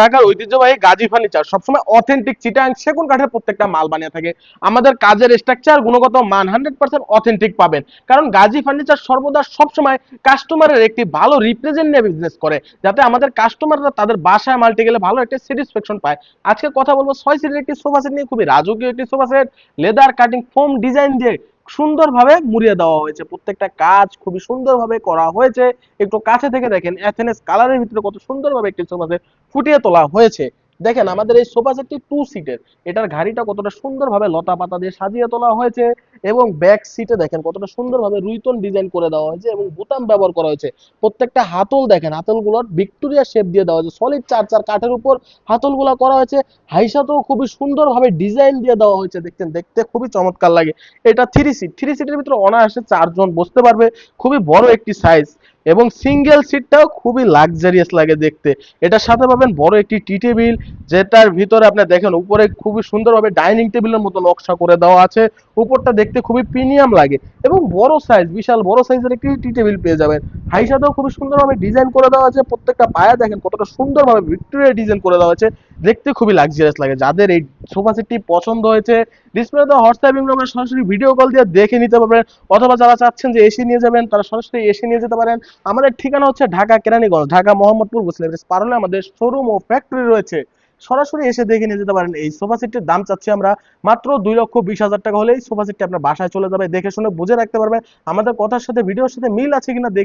ঢাকার ঐতিহ্যবাহী গাজী ফার্নিচার সবসময় অথেন্টিক চিটাং সেগুন কাঠের প্রত্যেকটা মাল বানিয়ে থাকে। আমাদের কাজের স্ট্রাকচার গুণগত মান হান্ড্রেড পার্সেন্ট অথেন্টিক পাবেন। কারণ গাজী ফার্নিচার সর্বদা সবসময় কাস্টমারের একটি ভালো রিপ্রেজেন্ট নিয়ে বিজনেস করে, যাতে আমাদের কাস্টমাররা তাদের বাসায় মাল্টি গেলে ভালো একটা স্যাটিসফ্যাকশন পায়। আজকে কথা বলব ছয় সিটের একটি সোফা সেট নিয়ে, খুবই রাজকীয় একটি sofa set leather cutting foam design দিয়ে সুন্দরভাবে মুড়িয়ে দেওয়া হয়েছে। প্রত্যেকটা কাজ খুবই সুন্দরভাবে করা হয়েছে। একটু কাছে থেকে দেখেন এথেনেস কালারের ভিতরে কত সুন্দরভাবে একটি সোফা সেট ফুটিয়ে তোলা হয়েছে। দেখেন, আমাদের এই সোফা সেটটি টু সিটের এটার ঘাড়িটা কতটা সুন্দরভাবে লতা পাতা দিয়ে সাজিয়ে তোলা হয়েছে। এবং ব্যাক সিটে দেখেন কতটা সুন্দরভাবে রুইতন ডিজাইন করে দেওয়া হয়েছে এবং বোতাম ব্যবহার করা হয়েছে। প্রত্যেকটা হাতল দেখেন, হাতলগুলোর ভিক্টোরিয়া শেপ দিয়ে দেওয়া হয়েছে। সলিড চার চার কাঠের উপর হাতলগুলো করা হয়েছে। হাইসাতেও খুবই সুন্দরভাবে ডিজাইন দিয়ে দেওয়া হয়েছে, দেখছেন? দেখতে খুবই চমৎকার লাগে। এটা থ্রি সিট থ্রি সিটের ভিতরে অনায়াসে চারজন বসতে পারবে। খুবই বড় একটি সাইজ এবং সিঙ্গেল সিটটাও খুবই লাক্সারিয়াস লাগে দেখতে। এটার সাথে পাবেন বড় একটি টি টেবিল যেটার ভিতরে আপনি দেখেন উপরে খুবই সুন্দরভাবে ডাইনিং টেবিলের মতো নকশা করে দেওয়া আছে। উপরটা দেখতে খুবই প্রিমিয়াম লাগে এবং বড় সাইজ বিশাল বড় সাইজের একটি টি টেবিল পেয়ে যাবেন। হাই সাথেও খুবই সুন্দরভাবে ডিজাইন করে দেওয়া আছে। প্রত্যেকটা পায়া দেখেন কতটা সুন্দরভাবে ভিক্টোরিয়া ডিজাইন করে দেওয়া আছে। দেখতে খুবই লাক্সারিয়াস লাগে। যাদের এই সোফা সেটটি পছন্দ হয়েছে ডিসপ্লে তো হোয়াটসঅ্যাপ আমরা সরাসরি ভিডিও কল দিয়ে দেখে নিতে পারবেন। অথবা যারা চাচ্ছেন যে এসি নিয়ে যাবেন, তারা সরাসরি এসি নিয়ে যেতে পারেন। আমাদের ঠিকানা হচ্ছে ঢাকা কেরানীগঞ্জ, ঢাকা মোহাম্মদপুর মুসলিম পারলে আমাদের শোরুম ও ফ্যাক্টরি রয়েছে। সরাসরি এসে দেখে নিয়ে যেতে পারেন। এই সোফা সেটটির দাম চাচ্ছি আমরা মাত্র দুই লক্ষ বিশ হাজার টাকা হলেই সোফা সেটটি আপনার বাসায় চলে যাবে। দেখে শুনে বুঝে রাখতে পারবেন। আমাদের কথার সাথে ভিডিওর সাথে মিল আছে কিনা দেখে